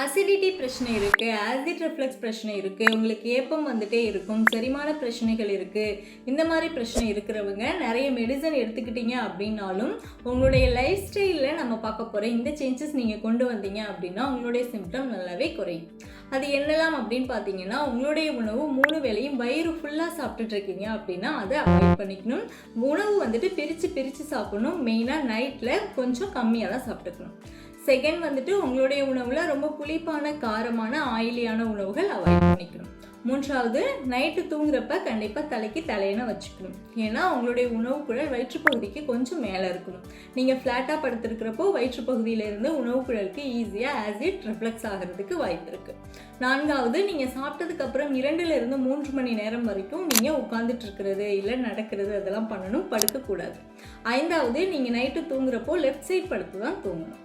Acidity பிரச்சனை இருக்குது acid reflux பிரச்சனை இருக்குது உங்களுக்கு ஏப்பம் வந்துட்டே இருக்கும் செரிமான பிரச்சனைகள் இருக்குது இந்த மாதிரி பிரச்சனை இருக்கிறவங்க நிறைய மெடிசன் எடுத்துக்கிட்டீங்க அப்படின்னாலும் உங்களுடைய லைஃப் ஸ்டைலில் நம்ம பார்க்க போகிற இந்த சேஞ்சஸ் நீங்கள் கொண்டு வந்தீங்க அப்படின்னா உங்களுடைய சிம்டம் நல்லாவே குறையும். அது என்னலாம் அப்படின்னு பார்த்தீங்கன்னா உங்களுடைய உணவு மூணு வேளையும் வயிறு ஃபுல்லாக சாப்பிட்டுட்ருக்கீங்க அப்படின்னா அதை அவாய்ட் பண்ணிக்கணும். உணவு வந்துட்டு பிரித்து பிரித்து சாப்பிடணும். மெயினாக நைட்டில் கொஞ்சம் கம்மியாக தான் சாப்பிட்டுக்கணும். செகண்ட் வந்துட்டு உங்களுடைய உணவில் ரொம்ப புளிப்பான காரமான ஆயிலியான உணவுகள் அவாய்ட் பண்ணிக்கணும். மூன்றாவது நைட்டு தூங்குறப்ப கண்டிப்பாக தலைக்கு தலையின வச்சுக்கணும். ஏன்னா உங்களுடைய உணவு குழல் வயிற்றுப்பகுதிக்கு கொஞ்சம் மேலே இருக்கணும். நீங்கள் ஃப்ளாட்டாக படுத்திருக்கிறப்போ வயிற்றுப்பகுதியிலேருந்து உணவு குழலுக்கு ஈஸியாக ஆசிட் ரிஃப்ளெக்ஸ் ஆகிறதுக்கு வாய்ப்பு இருக்குது நான்காவது நீங்கள் சாப்பிட்டதுக்கப்புறம் இரண்டுலேருந்து மூன்று மணி நேரம் வரைக்கும் நீங்கள் உட்காந்துட்டு இருக்கிறது இல்லை நடக்கிறது அதெல்லாம் பண்ணணும் படுக்கக்கூடாது. ஐந்தாவது நீங்கள் நைட்டு தூங்குறப்போ லெஃப்ட் சைட் படுத்து தான் தூங்கணும்.